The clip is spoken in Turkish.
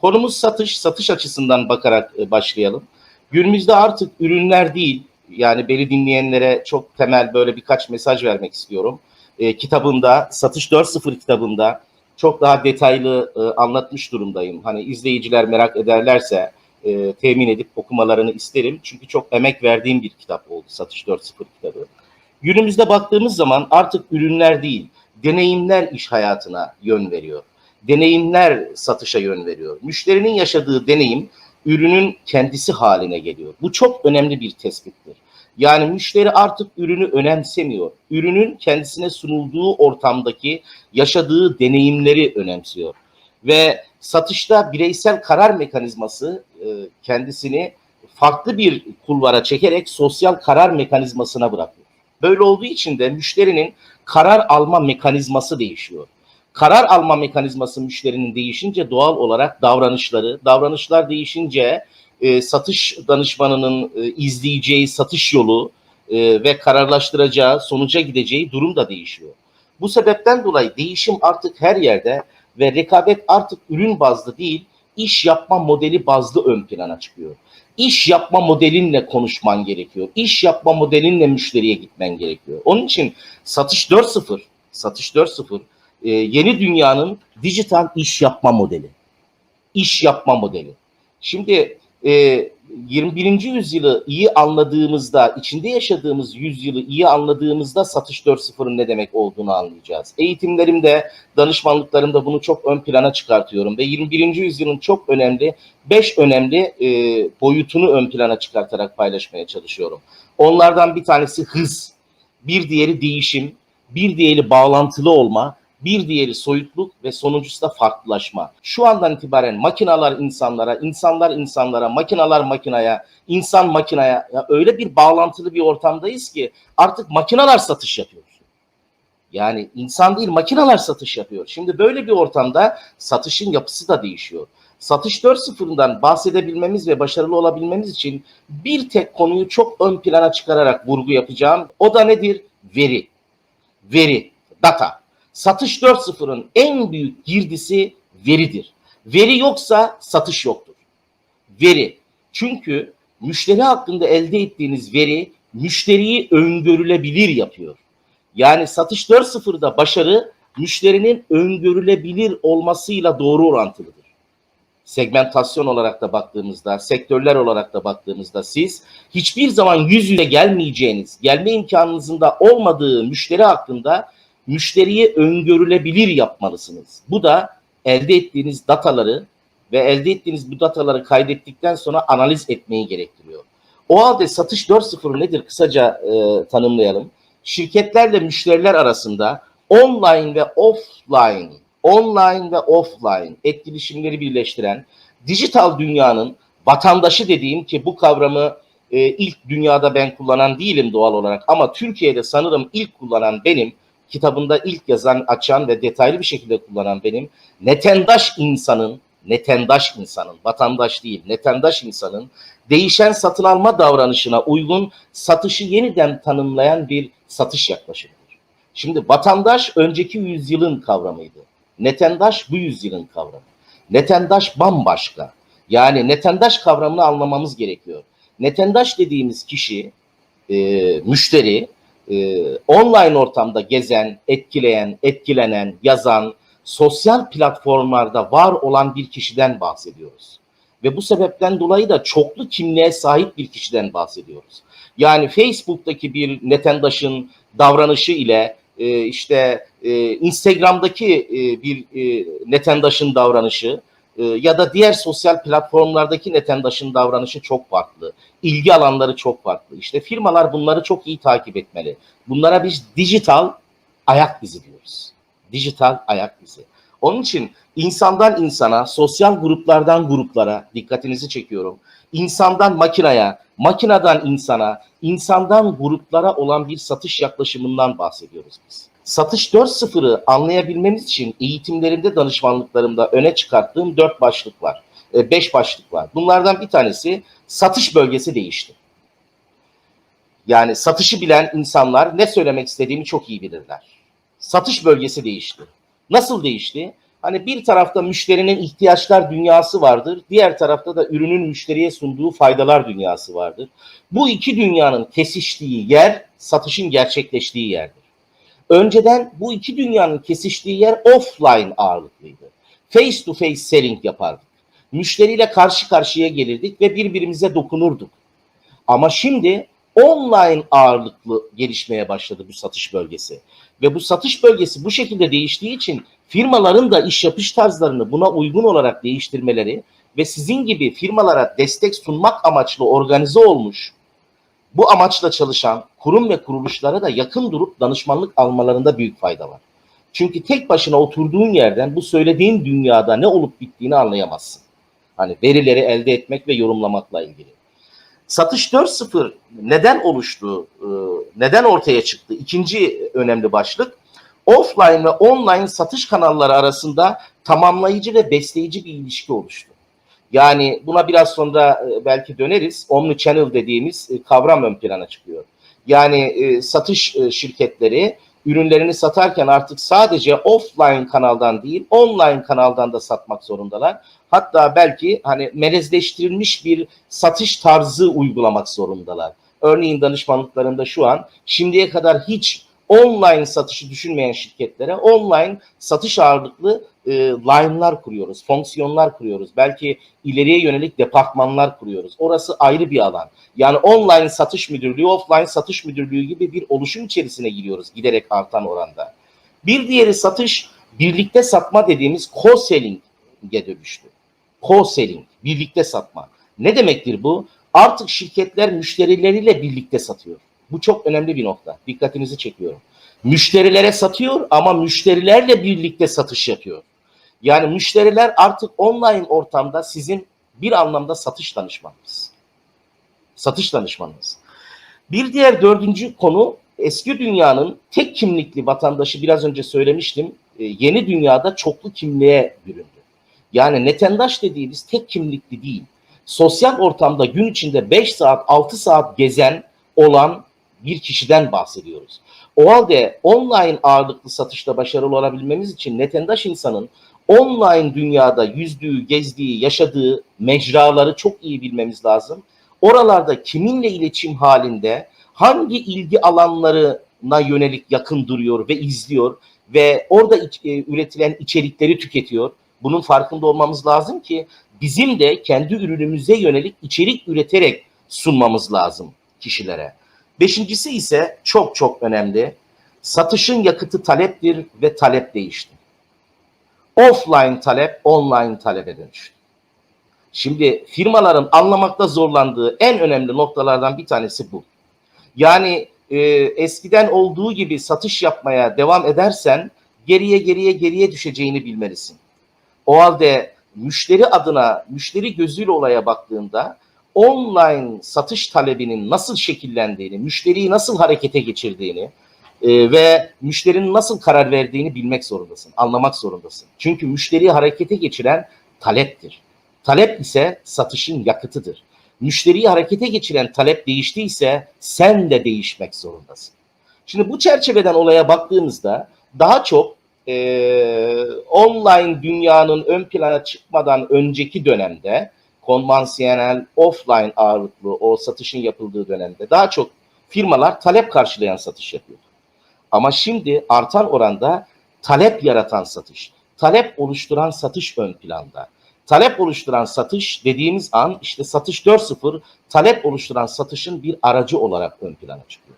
Konumuz satış, satış açısından bakarak e, başlayalım. Günümüzde artık ürünler değil, yani beni dinleyenlere çok temel böyle birkaç mesaj vermek istiyorum. E, kitabımda, Satış 4.0 kitabında çok daha detaylı e, anlatmış durumdayım. Hani izleyiciler merak ederlerse e, temin edip okumalarını isterim. Çünkü çok emek verdiğim bir kitap oldu Satış 4.0 kitabı. Günümüzde baktığımız zaman artık ürünler değil, deneyimler iş hayatına yön veriyor. Deneyimler satışa yön veriyor. Müşterinin yaşadığı deneyim ürünün kendisi haline geliyor. Bu çok önemli bir tespittir. Yani müşteri artık ürünü önemsemiyor. Ürünün kendisine sunulduğu ortamdaki yaşadığı deneyimleri önemsiyor. Ve satışta bireysel karar mekanizması e, kendisini farklı bir kulvara çekerek sosyal karar mekanizmasına bırakıyor. Böyle olduğu için de müşterinin karar alma mekanizması değişiyor. Karar alma mekanizması müşterinin değişince doğal olarak davranışları, davranışlar değişince e, satış danışmanının e, izleyeceği satış yolu e, ve kararlaştıracağı, sonuca gideceği durum da değişiyor. Bu sebepten dolayı değişim artık her yerde ve rekabet artık ürün bazlı değil, iş yapma modeli bazlı ön plana çıkıyor. İş yapma modelinle konuşman gerekiyor. İş yapma modelinle müşteriye gitmen gerekiyor. Onun için satış 4.0, satış 4.0 e, yeni dünyanın dijital iş yapma modeli. İş yapma modeli. Şimdi e, 21. yüzyılı iyi anladığımızda, içinde yaşadığımız yüzyılı iyi anladığımızda satış 4.0'ın ne demek olduğunu anlayacağız. Eğitimlerimde, danışmanlıklarımda bunu çok ön plana çıkartıyorum ve 21. yüzyılın çok önemli, 5 önemli e, boyutunu ön plana çıkartarak paylaşmaya çalışıyorum. Onlardan bir tanesi hız, bir diğeri değişim, bir diğeri bağlantılı olma, bir diğeri soyutluk ve sonuncusu da farklılaşma. Şu andan itibaren makinalar insanlara, insanlar insanlara, makinalar makinaya, insan makinaya ya öyle bir bağlantılı bir ortamdayız ki artık makinalar satış yapıyor. Yani insan değil makinalar satış yapıyor. Şimdi böyle bir ortamda satışın yapısı da değişiyor. Satış 4.0'dan bahsedebilmemiz ve başarılı olabilmemiz için bir tek konuyu çok ön plana çıkararak vurgu yapacağım. O da nedir? Veri. Veri, data. Satış 4.0'ın en büyük girdisi veridir. Veri yoksa satış yoktur. Veri. Çünkü müşteri hakkında elde ettiğiniz veri müşteriyi öngörülebilir yapıyor. Yani satış 4.0'da başarı müşterinin öngörülebilir olmasıyla doğru orantılıdır. Segmentasyon olarak da baktığımızda, sektörler olarak da baktığımızda siz hiçbir zaman yüz yüze gelmeyeceğiniz, gelme imkanınızın da olmadığı müşteri hakkında müşteriyi öngörülebilir yapmalısınız. Bu da elde ettiğiniz dataları ve elde ettiğiniz bu dataları kaydettikten sonra analiz etmeyi gerektiriyor. O halde satış 4.0 nedir? Kısaca e, tanımlayalım. Şirketlerle müşteriler arasında online ve offline, online ve offline etkileşimleri birleştiren dijital dünyanın vatandaşı dediğim ki bu kavramı e, ilk dünyada ben kullanan değilim doğal olarak ama Türkiye'de sanırım ilk kullanan benim kitabında ilk yazan, açan ve detaylı bir şekilde kullanan benim netendaş insanın, netendaş insanın, vatandaş değil, netendaş insanın değişen satın alma davranışına uygun satışı yeniden tanımlayan bir satış yaklaşımıdır. Şimdi vatandaş önceki yüzyılın kavramıydı. Netendaş bu yüzyılın kavramı. Netendaş bambaşka. Yani netendaş kavramını anlamamız gerekiyor. Netendaş dediğimiz kişi, e, müşteri, e, online ortamda gezen, etkileyen, etkilenen, yazan, sosyal platformlarda var olan bir kişiden bahsediyoruz. Ve bu sebepten dolayı da çoklu kimliğe sahip bir kişiden bahsediyoruz. Yani Facebook'taki bir netendaşın davranışı ile e, işte e, Instagram'daki e, bir e, netendaşın davranışı e, ya da diğer sosyal platformlardaki netendaşın davranışı çok farklı. İlgi alanları çok farklı. İşte firmalar bunları çok iyi takip etmeli. Bunlara biz dijital ayak izi diyoruz. Dijital ayak izi. Onun için insandan insana, sosyal gruplardan gruplara dikkatinizi çekiyorum. İnsandan makinaya, makineden insana, insandan gruplara olan bir satış yaklaşımından bahsediyoruz biz. Satış 4.0'ı anlayabilmemiz için eğitimlerimde, danışmanlıklarımda öne çıkarttığım dört başlık var. E, beş başlık var. Bunlardan bir tanesi satış bölgesi değişti. Yani satışı bilen insanlar ne söylemek istediğimi çok iyi bilirler. Satış bölgesi değişti. Nasıl değişti? Hani bir tarafta müşterinin ihtiyaçlar dünyası vardır, diğer tarafta da ürünün müşteriye sunduğu faydalar dünyası vardır. Bu iki dünyanın kesiştiği yer satışın gerçekleştiği yerdir. Önceden bu iki dünyanın kesiştiği yer offline ağırlıklıydı. Face to face selling yapardık. Müşteriyle karşı karşıya gelirdik ve birbirimize dokunurduk. Ama şimdi online ağırlıklı gelişmeye başladı bu satış bölgesi. Ve bu satış bölgesi bu şekilde değiştiği için firmaların da iş yapış tarzlarını buna uygun olarak değiştirmeleri ve sizin gibi firmalara destek sunmak amaçlı organize olmuş bu amaçla çalışan kurum ve kuruluşlara da yakın durup danışmanlık almalarında büyük fayda var. Çünkü tek başına oturduğun yerden bu söylediğin dünyada ne olup bittiğini anlayamazsın. Hani verileri elde etmek ve yorumlamakla ilgili. Satış 4.0 neden oluştu, e, neden ortaya çıktı? İkinci önemli başlık. Offline ve online satış kanalları arasında tamamlayıcı ve besleyici bir ilişki oluştu. Yani buna biraz sonra e, belki döneriz. Omni channel dediğimiz e, kavram ön plana çıkıyor. Yani e, satış şirketleri ürünlerini satarken artık sadece offline kanaldan değil online kanaldan da satmak zorundalar. Hatta belki hani melezleştirilmiş bir satış tarzı uygulamak zorundalar. Örneğin danışmanlıklarında şu an şimdiye kadar hiç online satışı düşünmeyen şirketlere online satış ağırlıklı e, line'lar kuruyoruz, fonksiyonlar kuruyoruz. Belki ileriye yönelik departmanlar kuruyoruz. Orası ayrı bir alan. Yani online satış müdürlüğü, offline satış müdürlüğü gibi bir oluşum içerisine giriyoruz giderek artan oranda. Bir diğeri satış, birlikte satma dediğimiz co-selling'e dönüştü. Co-selling, birlikte satma. Ne demektir bu? Artık şirketler müşterileriyle birlikte satıyor. Bu çok önemli bir nokta. Dikkatinizi çekiyorum. Müşterilere satıyor ama müşterilerle birlikte satış yapıyor. Yani müşteriler artık online ortamda sizin bir anlamda satış danışmanınız. Satış danışmanınız. Bir diğer dördüncü konu eski dünyanın tek kimlikli vatandaşı biraz önce söylemiştim. e, Yeni dünyada çoklu kimliğe büründü. Yani netendaş dediğimiz tek kimlikli değil. Sosyal ortamda gün içinde 5 saat 6 saat gezen olan bir kişiden bahsediyoruz. O halde online ağırlıklı satışta başarılı olabilmemiz için netendaş insanın online dünyada yüzdüğü, gezdiği, yaşadığı mecraları çok iyi bilmemiz lazım. Oralarda kiminle iletişim halinde, hangi ilgi alanlarına yönelik yakın duruyor ve izliyor ve orada iç- e, üretilen içerikleri tüketiyor. Bunun farkında olmamız lazım ki bizim de kendi ürünümüze yönelik içerik üreterek sunmamız lazım kişilere. Beşincisi ise çok çok önemli. Satışın yakıtı taleptir ve talep değişti. Offline talep online talebe dönüştü. Şimdi firmaların anlamakta zorlandığı en önemli noktalardan bir tanesi bu. Yani e, eskiden olduğu gibi satış yapmaya devam edersen geriye geriye geriye düşeceğini bilmelisin. O halde müşteri adına, müşteri gözüyle olaya baktığında online satış talebinin nasıl şekillendiğini, müşteriyi nasıl harekete geçirdiğini e, ve müşterinin nasıl karar verdiğini bilmek zorundasın, anlamak zorundasın. Çünkü müşteriyi harekete geçiren taleptir. Talep ise satışın yakıtıdır. Müşteriyi harekete geçiren talep değiştiyse sen de değişmek zorundasın. Şimdi bu çerçeveden olaya baktığımızda daha çok e, online dünyanın ön plana çıkmadan önceki dönemde konvansiyonel offline ağırlıklı o satışın yapıldığı dönemde daha çok firmalar talep karşılayan satış yapıyordu. Ama şimdi artan oranda talep yaratan satış, talep oluşturan satış ön planda. Talep oluşturan satış dediğimiz an işte satış 4.0 talep oluşturan satışın bir aracı olarak ön plana çıkıyor.